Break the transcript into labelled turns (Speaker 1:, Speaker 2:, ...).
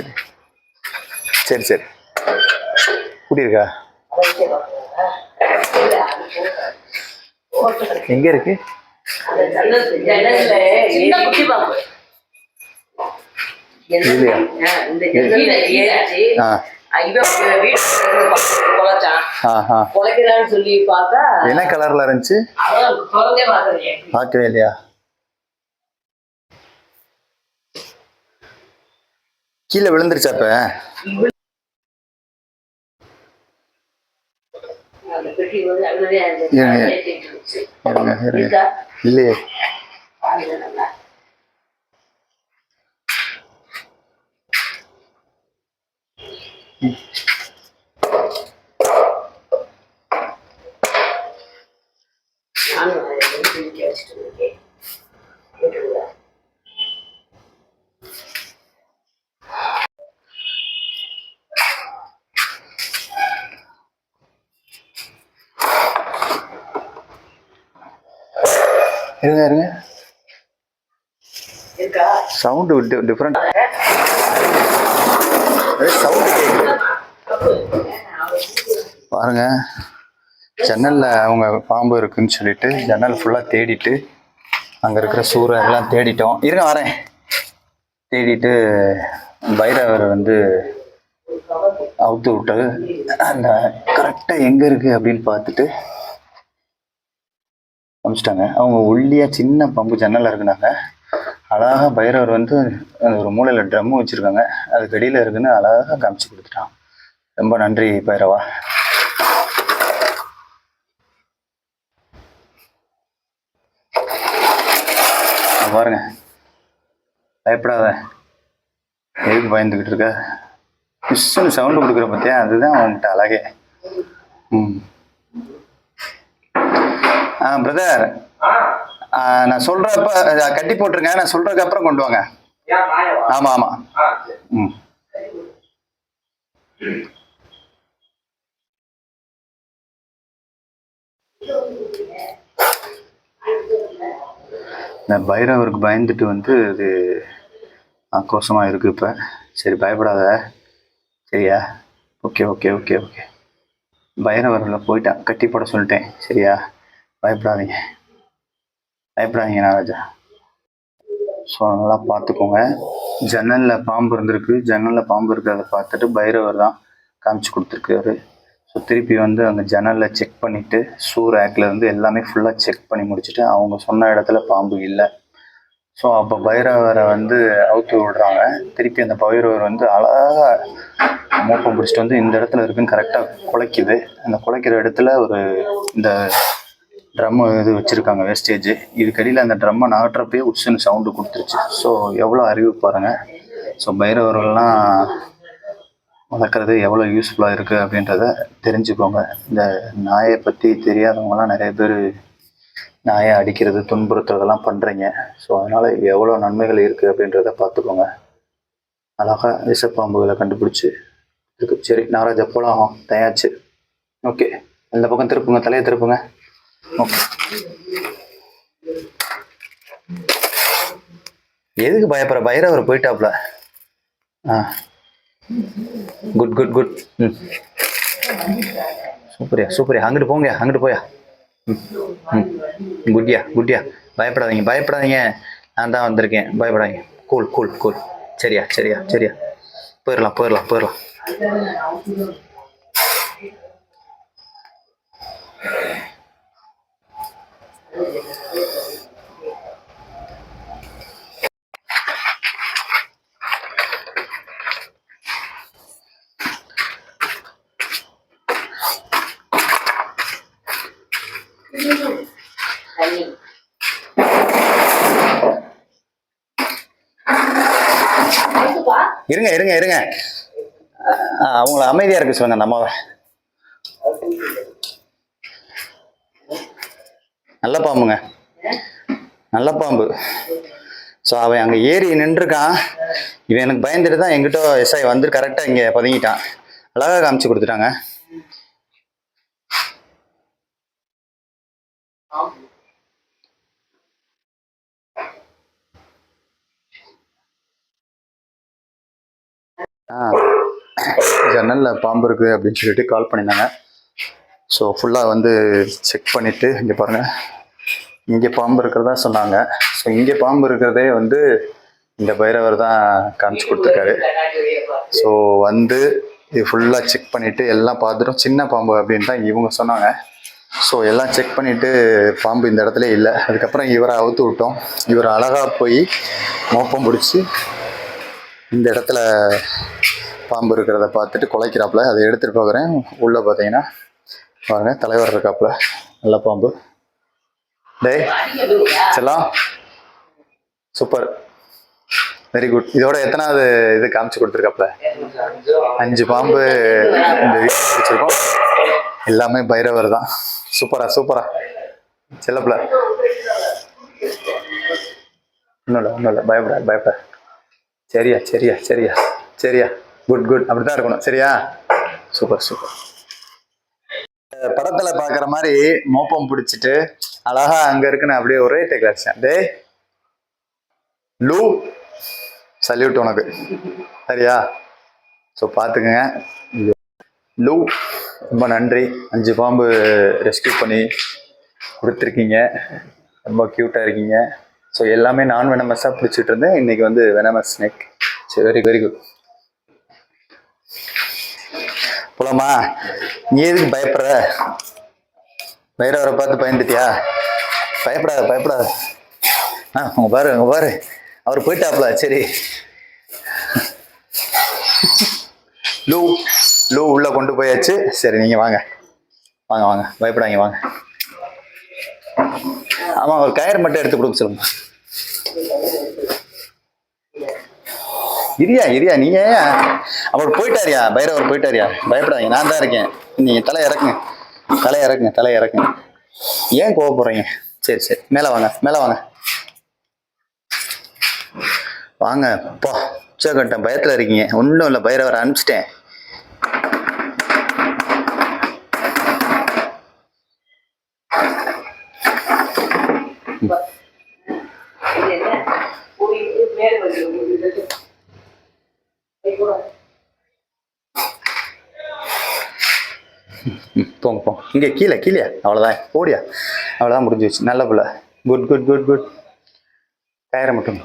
Speaker 1: சரி. சரி சரி. இருக்கா எங்க இருக்கு? என்ன கலர்ல இருந்துச்சு? பார்க்கவே இல்லையா? கீழே விழுந்துருச்சா இப்ப
Speaker 2: அந்த பெட்டி வந்து அங்கனே அந்த
Speaker 1: இருங்க.
Speaker 2: ஏத்திட்டு இருந்துச்சு.
Speaker 1: இருங்க, இருங்க.
Speaker 2: இருக்கா?
Speaker 1: இல்லையே
Speaker 2: பாருங்க நல்லா. நானும் அதை எடுத்து இங்க வச்சுட்டு இருக்கேன். கேட்டுருந்தா.
Speaker 1: இருங்க இருங்க. சவுண்டு டிஃப்ரெண்ட் பாருங்க. ஜன்னல்ல அவங்க பாம்பு இருக்குன்னு சொல்லிட்டு ஜன்னல் ஃபுல்லா தேடிட்டு அங்க இருக்கிற சூறை எல்லாம் தேடிட்டோம். இருங்க வரேன். தேடிட்டு பைரவர் வந்து அவுத்து விட்டு அந்த கரெக்டா எங்க இருக்கு அப்படின்னு பார்த்துட்டு அமிச்சிட்டாங்க அவங்க உள்ளேயே சின்ன பம்பு ஜன்னலாக இருக்குனாங்க. அழகா பைரவர் வந்து அந்த ஒரு மூலையில் ட்ரம்மு வச்சிருக்காங்க. அதுக்கு வெளியில் இருக்குன்னு அழகாக காமிச்சு கொடுத்துட்டான். ரொம்ப நன்றி பைரவா. பாருங்க. பயப்படாத. எதுக்கு பயந்துக்கிட்டு இருக்க? மிஸ்ஸுன்னு சவுண்டு கொடுக்குற பார்த்தியா அதுதான் அவன்கிட்ட அழகே. ம். பிரதர் நான் சொல்றப்ப கட்டி போட்டுருங்க. நான் சொல்றதுக்கு அப்புறம் கொண்டு வாங்க. ஆமா ஆமா. ம். இந்த பைரவருக்கு பயந்துட்டு வந்து அது ஆக்ரோஷமாக இருக்குது இப்போ. சரி பயப்படாத. சரியா? Okay okay okay okay. பைரவரில் போயிட்டான். கட்டி போட சொல்லிட்டேன். சரியா? பயப்படாதீங்க. பயப்படாதீங்க நாராஜா ஸோ நல்லா பார்த்துக்கோங்க. ஜன்னலில் பாம்பு இருந்திருக்கு. ஜன்னலில் பாம்பு இருக்கிறத பார்த்துட்டு பைரவர் தான் காமிச்சு கொடுத்துருக்காரு. ஸோ திருப்பி வந்து அங்கே ஜன்னலில் செக் பண்ணிவிட்டு ஷூ ஆக்லேருந்து எல்லாமே ஃபுல்லாக செக் பண்ணி முடிச்சுட்டு அவங்க சொன்ன இடத்துல பாம்பு இல்லை. ஸோ அப்போ பைரவரை வந்து அவுத்து விடுறாங்க. திருப்பி அந்த பைரவர் வந்து அழகாக மூப்பம் பிடிச்சிட்டு வந்து இந்த இடத்துல இருக்குன்னு கரெக்டாக குலைக்குது. அந்த குலைக்கிற இடத்துல ஒரு இந்த ட்ரம்மு இது வச்சுருக்காங்க வேஸ்டேஜ் இதுக்கடியில் அந்த ட்ரம்மை நாட்டுறப்பே உச்சுன்னு சவுண்டு கொடுத்துருச்சு. ஸோ எவ்வளோ அறிவு பாருங்கள் ஸோ பைரவர்கள்லாம் வளர்க்குறது எவ்வளோ யூஸ்ஃபுல்லாக இருக்குது அப்படின்றத தெரிஞ்சுக்கோங்க. இந்த நாயை பற்றி தெரியாதவங்கலாம் நிறைய பேர் நாயை அடிக்கிறது துன்புறுத்துறதெல்லாம் பண்ணுறீங்க ஸோ அதனால் எவ்வளோ நன்மைகள் இருக்குது அப்படின்றத பார்த்துக்கோங்க. அழகாக விஷப்பாம்புகளை கண்டுபிடிச்சி இருக்கு. சரி நாராஜா போலாம் தயாச்சு ஓகே இந்த பக்கம் திருப்புங்க தலையை திருப்புங்க. எதுக்கு பயப்படுற? பைரவர் போயிட்டாப்ல. ஆ. குட் குட் குட் ம். சூப்பரியா சூப்பரியா. அங்கிட்டு போங்க அங்கிட்டு போயா. ம் ம். குட்யா குட்யா பயப்படாதீங்க பயப்படாதீங்க. நான் தான் வந்திருக்கேன். பயப்படாதீங்க. கூல் கூல் கூல் சரியா சரியா சரியா. போயிடலாம் போயிடலாம் போயிடலாம்
Speaker 2: Yeah.
Speaker 1: இருங்க இருங்க இருங்க. ஆ, அவங்கள அமைதியா இருக்க சொல்லுங்க நம்ம நல்ல பாம்புங்க. நல்ல பாம்பு. ஸோ அவன் அங்கே ஏறி நின்றுருக்கான். இவன் எனக்கு பயந்துட்டு தான் எங்கிட்ட எஸ்ஐ வந்து கரெக்டாக இங்கே பதுங்கிட்டான். அழகாக காமிச்சு கொடுத்துட்டாங்க. ஆ. ஜன்னலில் பாம்பு இருக்குது அப்படின்னு சொல்லிட்டு கால் பண்ணியிருந்தாங்க ஸோ ஃபுல்லாக வந்து செக் பண்ணிவிட்டு இங்கே பாருங்கள் இங்கே பாம்பு இருக்கிறதா சொன்னாங்க. ஸோ இங்கே பாம்பு இருக்கிறதே வந்து இந்த பைரவர் தான் காமிச்சு கொடுத்துருக்காரு. ஸோ வந்து இது ஃபுல்லாக செக் பண்ணிவிட்டு எல்லாம் பார்த்துட்டோம். சின்ன பாம்பு அப்படின்னு தான் இவங்க சொன்னாங்க. ஸோ எல்லாம் செக் பண்ணிவிட்டு பாம்பு இந்த இடத்துல இல்லை. அதுக்கப்புறம் இவரை அவுத்து விட்டோம். இவர் அழகாக போய் மோப்பம் பிடிச்சி இந்த இடத்துல பாம்பு இருக்கிறத பார்த்துட்டு குலைக்கிறாப்புல. அதை எடுத்துகிட்டு போகிறேன். உள்ளே பார்த்தீங்கன்னா பாருங்க தலைவர் இருக்காப்புல. நல்ல பாம்பு. டேய் செல்லாம் சூப்பர். வெரி குட் இதோட எத்தனாவது இது காமிச்சு கொடுத்துருக்காப்புல? அஞ்சு பாம்பு இந்த வச்சிருக்கோம். எல்லாமே பைரவர் தான். சூப்பரா சூப்பரா. செல்லப்புல. ஒன்றும் இல்லை ஒன்றும் இல்லை. பயப்பட பயப்பட. சரியா சரியா சரியா சரியா. குட் குட் அப்படி தான் இருக்கணும். சரியா? Super super. படத்துல பாக்குற மாதிரி மோப்பம் பிடிச்சிட்டு அழகா அங்க இருக்குன்னு அப்படியே ஒரே டேக் அடிச்சேன். டேய் லூ சல்யூட் உனக்கு. சரியா? ஸோ பார்த்துக்குங்க லூ ரொம்ப நன்றி. அஞ்சு பாம்பு ரெஸ்கியூ பண்ணி கொடுத்துருக்கீங்க. ரொம்ப க்யூட்டாக இருக்கீங்க. ஸோ எல்லாமே நான் வெனமஸாக பிடிச்சிட்டு இருந்தேன். இன்னைக்கு வந்து வெனமஸ் ஸ்னேக் சரி வெரி வெரி குட் போலாமா? நீ எதுக்கு பயப்படுற? பைரவரை பார்த்து பயந்துட்டியா? பயப்படாத பயப்படாத. ஆ உங்க பாரு உங்க பாரு. அவர் போயிட்டாப்ல சரி. லூ லூ உள்ள கொண்டு போயாச்சு. சரி நீங்க வாங்க. வாங்க வாங்க. பயப்படாங்க வாங்க. ஆமா ஒரு கயர் மட்டும் எடுத்து கொடுக்க சொல்லுங்க. இரியா இரியா நீங்க ஏன்? அவர் போயிட்டாரியா? பைரவர் போயிட்டாரியா? பயப்படாதீங்க நான் தான் இருக்கேன். நீங்கள் தலை இறக்குங்க. தலை இறக்குங்க தலை இறக்குங்க. ஏன் கோவப்படுறீங்க சரி சரி. மேலே வாங்க மேலே வாங்க. வாங்க அப்பா உச்சகட்டம் பயத்தில் இருக்கீங்க. ஒன்றும் இல்லை பயிரை
Speaker 2: வர அனுப்பிச்சிட்டேன் போயிட்டு மேலே வந்து கூட
Speaker 1: ம், போங்க போங்க இங்கே கீழே கீழே. அவ்வளோதான் ஓடியா. அவ்வளோதான் முடிஞ்சு வச்சு நல்ல பிள்ளை. குட் குட் குட் குட் பேரை மட்டும்